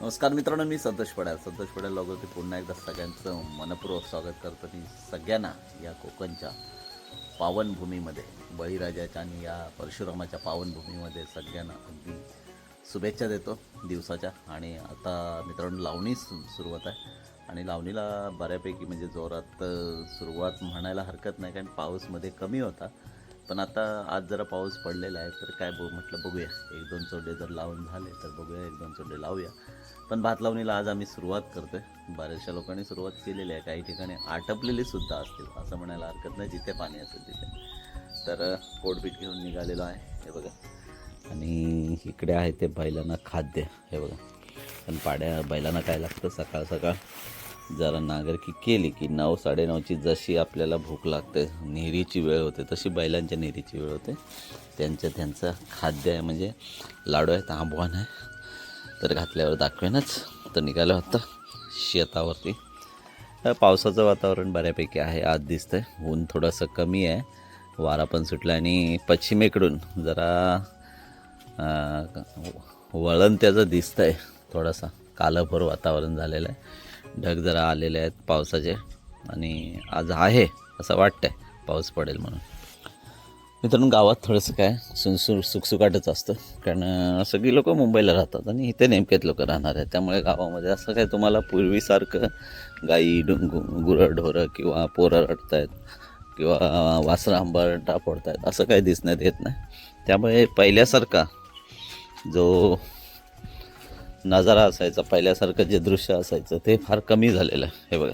नमस्कार मित्रांनो मी संतोष पड्याल संतोष पड्याल लोगोती पुन्हा एकदा सगळ्यांचं मनपूर्वक स्वागत करतो मी सगळ्यांना या कोकणच्या पावनभूमीमध्ये बळीराजाच्या आणि या परशुरामाच्या पावनभूमीमध्ये सगळ्यांना अगदी शुभेच्छा देतो दिवसाच्या. आणि आता मित्रांनो लावणी सुरुवात आहे. आणि लावणीला बऱ्यापैकी म्हणजे जोरात सुरुवात म्हणायला हरकत नाही कारण पाऊसमध्ये कमी होता. पण आता आज जरा पाऊस पडलेला आहे तर काय बघ म्हटलं बघूया. एक दोन चोडे जर लावून झाले तर बघूया एक दोन चोडे लावूया. पण भात लावणीला आज आम्ही सुरुवात करतोय. बऱ्याचशा लोकांनी सुरुवात केलेली आहे. काही ठिकाणी आटपलेली सुद्धा असतील असं म्हणायला हरकत नाही जिथे पाणी असेल तिथे. तर कोटबीट पोटपीठ घेऊन निघालेलो आहे. हे बघा. आणि इकडे आहे ते बैलांना खाद्य. हे बघा. पण पाड्या बैलांना काय लागतं? सकाळ सकाळ. जरा नागरिकी केली की नऊ साडेनऊची जशी आपल्याला भूक लागते नेहरीची वेळ होते तशी बैलांच्या नेहरीची वेळ होते. त्यांचं त्यांचं खाद्य आहे म्हणजे लाडू आहे तांबवान आहे. तर घातल्यावर दाखवेनच. तर निघालं होतं शेतावरती. पावसाचं वातावरण बऱ्यापैकी आहे आज दिसतंय. ऊन थोडंसं कमी आहे. वारा पण सुटला आणि पश्चिमेकडून जरा वळण त्याचं दिसतंय. थोडासा कालभर वातावरण झालेलं आहे. ढग जरा आलेले आहेत पावसाचे आणि आज आहे असं वाटतंय पाऊस पडेल म्हणून. मित्रांनो गावात थोडंसं काय सुनसुर सुखसुकाटच असतं कारण सगळी लोक मुंबईला राहतात आणि इथे नेमकेच लोक राहणार आहेत. त्यामुळे गावामध्ये असं काय तुम्हाला पूर्वीसारखं गाई डु गुरंढोरं किंवा पोरं रडतायत किंवा वासरं आंबारटा फोडतायत असं काही दिसण्यात येत नाही. त्यामुळे पहिल्यासारखा जो नजारा असायचा पहिल्यासारखं जे दृश्य असायचं ते फार कमी झालेलं आहे. हे बघा.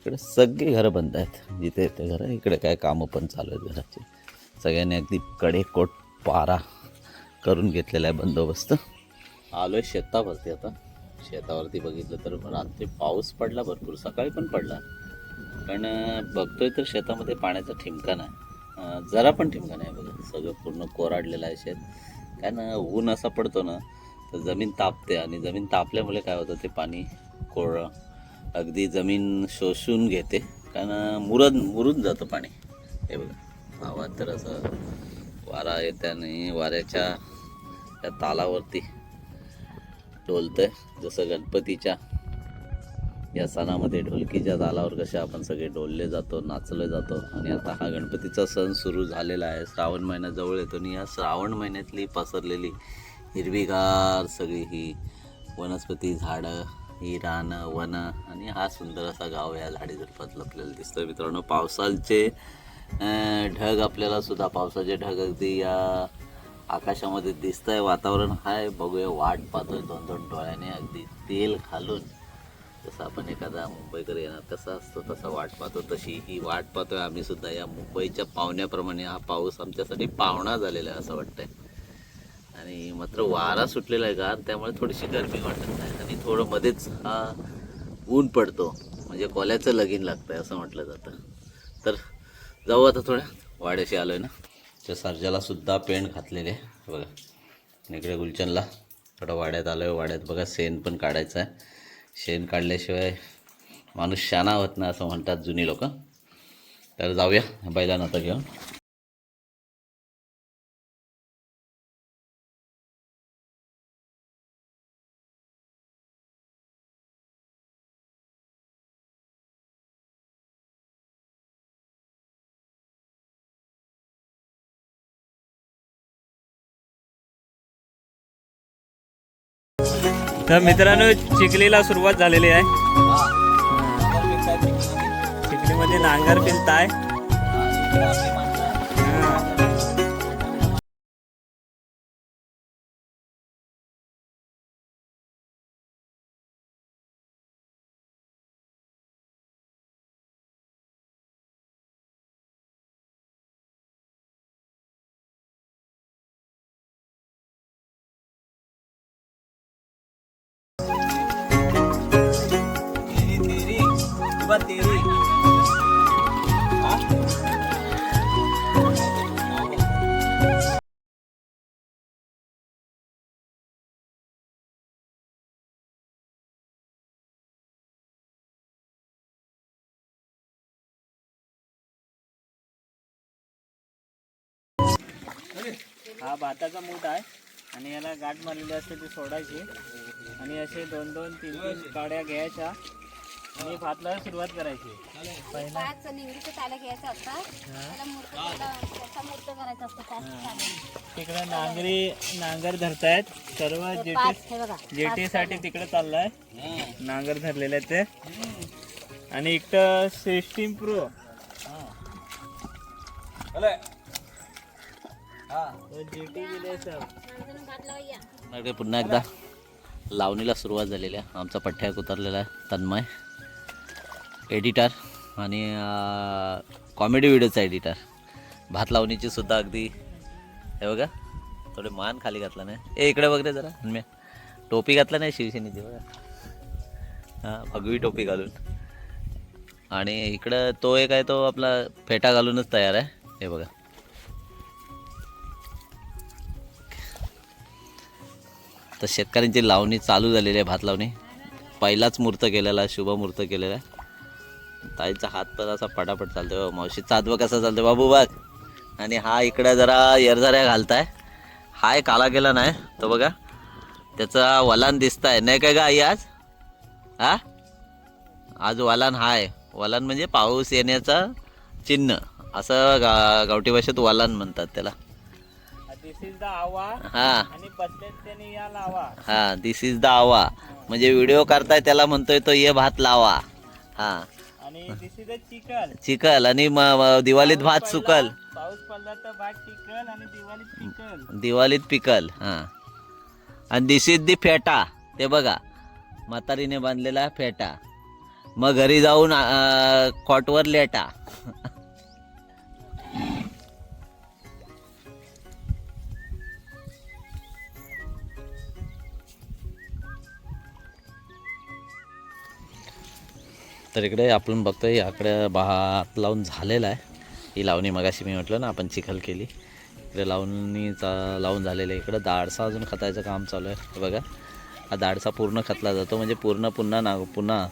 इकडे सगळी घरं बंद आहेत. जिथे ते घरं इकडे काय कामं पण चालू आहेत घराचे. सगळ्यांनी अगदी कडेकोट पारा करून घेतलेला आहे बंदोबस्त. आलो आहे शेतावरती आता. शेतावरती बघितलं तर रात्री पाऊस पडला भरपूर सकाळी पण पडला. पण बघतोय तर शेतामध्ये पाण्याचा ठिमका नाही जरा पण ठिमका नाही बघा. सगळं पूर्ण कोराडलेलं आहे शेत. काय ना ऊन असा पडतो ना तर जमीन तापते आणि जमीन तापल्यामुळे काय होतं ते पाणी कोरडं अगदी जमीन शोषून घेते. कारण मुरद मुरून जातं पाणी. हे बघा आवाज तर असं वारा येत्याने वाऱ्याच्या त्या तालावरती डोलतंय. जसं गणपतीच्या या सणामध्ये ढोलकीच्या तालावर कसे आपण सगळे डोलले जातो नाचले जातो. आणि आता हा गणपतीचा सण सुरू झालेला आहे. श्रावण महिना जवळ येतो आणि या श्रावण महिन्यातली पसरलेली हिरवीगार सगळी ही वनस्पती झाडं ही रानं वनं आणि हा सुंदर असा गाव या झाडी झुडपात लपलेला दिसतं मित्रांनो. पावसाचे ढग आपल्याला सुद्धा पावसाचे ढग अगदी या आकाशामध्ये दिसतंय. वातावरण हाय बघूया वाट पाहतोय दोन दोन डोळ्याने. अगदी तेल घालून जसं आपण एखादा मुंबईकर येणार कसा असतो तसा वाट पाहतो. तशी ही वाट पाहतोय आम्ही सुद्धा. या मुंबईच्या पाहुण्याप्रमाणे हा पाऊस आमच्यासाठी पाहुणा झालेला आहे असं वाटतंय. आणि मात्र वारा सुटलेला आहे का त्यामुळे थोडीशी गरमी वाटत नाही. आणि थोडं मध्येच हा ऊन पडतो. म्हणजे कोल्याचं लगीन लागतं आहे असं म्हटलं जातं. तर जाऊ आता थोड्या वाड्याशी आलो आहे ना त्या सर्जालासुद्धा पेंट घातलेले आहे. बघा इकडे गुलचनला. थोडं वाड्यात आलो आहे वाड्यात बघा शेण पण काढायचं आहे शेण काढल्याशिवाय माणूस शाना होत नाही असं म्हणतात जुनी लोक. तर जाऊया बैलांना आता घेऊन. तर मित्रांनो चिखलीला सुरुवात झालेली आहे. चिखलीमध्ये नांगर फिरताय. हा भाताचा मूठ आहे आणि याला गाठ मारलेली असते ती सोडायची आणि असे दोन दोन तीन तीन काड्या घ्यायच्या आणि भात लावायला सुरुवात करायची. पहिला. पाच निवडीचे ताले घ्यायचे असतात त्याला मूर्त केलं- त्याचा मूर्त करायचा असतो पाच ताले. तिकडे नांगरी नांगर धरतायत. सर्व हे जेटी पाच हे बघा जेटी साठी तिकडे चाललाय. नांगर धरलेले आहेत ते. आणि इकडं सिस्टीम प्रो जेटी इकडे पुन्हा एकदा. लावणीला सुरुवात झालेली आहे. आमचा पठ्ठ्याक उतरलेला आहे. तन्मय. एडिटर आणि कॉमेडी व्हिडिओचा एडिटर भात लावणीची सुद्धा अगदी हे बघा थोडे मान खाली घातला नाही ए इकडे बघ रे जरा मी टोपी घातला नाही शिवसेनेची बघा. हां भगवी टोपी घालून. आणि इकडं तो एक आहे तो आपला फेटा घालूनच तयार आहे. हे बघा. तर शेतकऱ्यांची लावणी चालू झालेली आहे भात लावणी. पहिलाच मूर्त केलेला शुभ मूर्त केलेला आहे. ताईचा हात पण असा पटापट चालतो मावशी चादवं कसं चालतं बाबू बघ. आणि हा इकडे जरा येरझाऱ्या घालताय. हाय काला गेला नाही तो बघा. त्याचा वलान दिसताय. नाही काय का आई आज? हा? आज वलान हाय. वलान म्हणजे पाऊस येण्याचा चिन्ह. असं गा गावठी भाषेत वलान म्हणतात त्याला. दिस इज द आवा. हा. आणि बसलेत त्यांनी या लावा. हा दिस इज द आवा. म्हणजे व्हिडिओ करताय त्याला म्हणतोय तो ये भात लावा. हा. आणि द चिकल. चिकल आणि म- म- दिवाळीत भात सुकल. पाऊस पडला तर भात टिकल आणि दिवाळीत पिकल. दिवाळीत पिकल हा. आणि दिस इज दी फेटा. ते बघा म्हातारीने बांधलेला फेटा. मग घरी जाऊन अं, कॉटवर लेटा. तर इकडे आपण बघतोय याकडे भात लावून झालेला आहे. ही लावणी मगाशी मी म्हटलं ना आपण चिखल केली. इकडे लावणीचा लावून झालेलं आहे. इकडं दाडसा अजून खतायचं काम चालू आहे. बघा हा दाडसा पूर्ण खतला जातो. म्हणजे पूर्ण पुन्हा नाग पुन्हा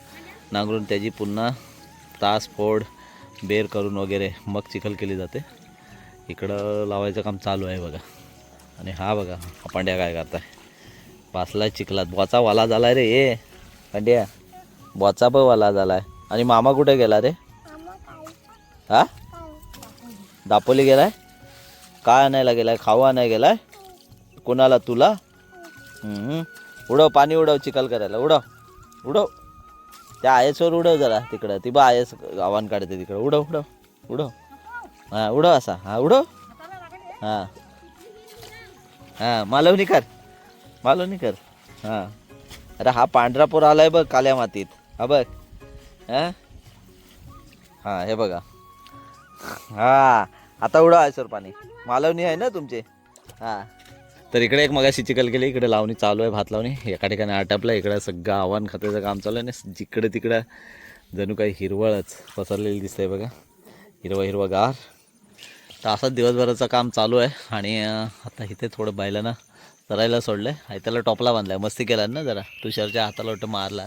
नांगरून त्याची पुन्हा तास फोड बेर करून वगैरे मग चिखल केली जाते. इकडं लावायचं काम चालू आहे बघा. आणि हा बघा हा पांड्या काय करताय. पासला चिखलात. बोचा वाला झाला रे ये. पांड्या. बोचा वाला झालाय. आणि मामा कुठे गेला रे? हा? दापोली गेलाय? काय आणायला गेलाय? खाऊ आणायला गेलाय? कोणाला? तुला? हम्म. उडव पाणी उडव चिखल करायला. उडव. उडव. त्या आयसवर उडव जरा तिकडं. ती बा आयस आव्हान काढते तिकडं. उडव उडव. उडव. हां उडव असा. हा उडव. हां. हां मालवणी कर. मालवणी कर. हां. अरे हा पांढरा पोर आलाय बघ काल्या मातीत. हा बघ. हां? हां हे बघा. हा आता उडा आहे सर पाणी. मालवणी आहे ना तुमचे? हा. तर इकडे एक मगाशी चिकल केली इकडे लावणी चालू आहे भात लावणी. एका ठिकाणी आटापलं इकडे सगळं आव्हान खात्याचं काम चालू आहे ना. जिकडे तिकडं जणू काही हिरवळच पसरलेली दिसते बघा. हिरवं हिरवं गार. तर असंच दिवसभराचं काम चालू आहे आणि आता इथे थोडं बैलांना चरायला सोडलं आहे आहे त्याला टोपला बांधला आहे मस्ती केला ना जरा. तुषारच्या हाताला वाटतं मारला.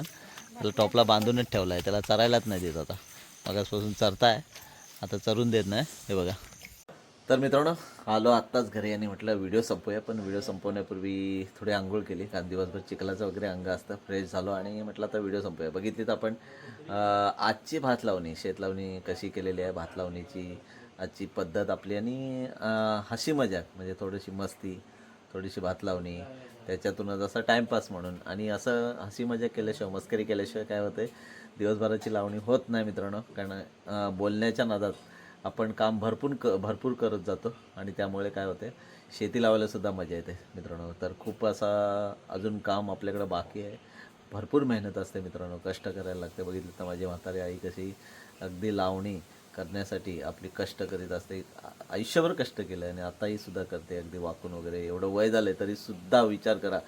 त्याला टॉपला बांधूनच ठेवला आहे. त्याला चरायलाच नाही देत आता. मगासपासून चरताय. आता चरून देत नाही. हे बघा. तर मित्रांनो आलो आत्ताच घरी आणि म्हटलं व्हिडिओ संपवूया पण व्हिडिओ संपवण्यापूर्वी थोडी आंघोळ केली. कारण दिवसभर चिखलाचं वगैरे अंग असतं. फ्रेश झालो आणि म्हटलं आता व्हिडिओ संपूया. बघितली तर आपण आजची भात लावणी शेत लावणी कशी केलेली आहे भात लावणीची आजची पद्धत आपली आणि हशी मजाक म्हणजे थोडीशी मस्ती थोडीशी भात लावणी त्याच्यातूनच असं टाईमपास म्हणून. आणि असं हसी मजा केल्याशिवाय मस्करी केल्याशिवाय काय होते दिवसभराची लावणी होत नाही मित्रांनो. कारण बोलण्याच्या नादात आपण काम भरपूर क भरपूर करत जातो. आणि त्यामुळे काय होते शेती लावायलासुद्धा मजा येते मित्रांनो. तर खूप असा अजून काम आपल्याकडं बाकी आहे. भरपूर मेहनत असते मित्रांनो. कष्ट करायला लागते. बघितलं तर माझी म्हातारी आई कशी अगदी लावणी करण्यासाठी आपली कष्ट करीत असते. आयुष्यभर कष्ट केलं आणि आताही सुद्धा करते. अगदी वाकून वगैरे एवढं वय झालं तरी सुद्धा विचार करा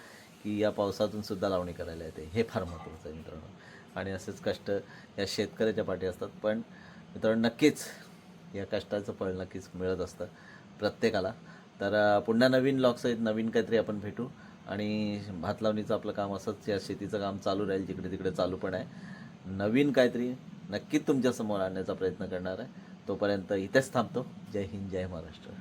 की या पावसातून सुद्धा लावणी करायला येते. हे फार महत्त्वाचं आहे मित्रांनो. आणि असेच कष्ट या शेतकऱ्याच्या पाठी असतात. पण मित्रांनो नक्कीच या कष्टाचं फळ नक्कीच मिळत असतं प्रत्येकाला. तर पुन्हा नवीन लॉकसहित नवीन काहीतरी आपण भेटू. आणि भात लावणीचं आपलं काम असंच या शेतीचं काम चालू राहील जिकडे तिकडे चालू पण आहे. नवीन काहीतरी नक्कीच तुमच्यासमोर आणण्याचा प्रयत्न करणार आहे. तोपर्यंत इथेच थांबतो. जय हिंद जय महाराष्ट्र.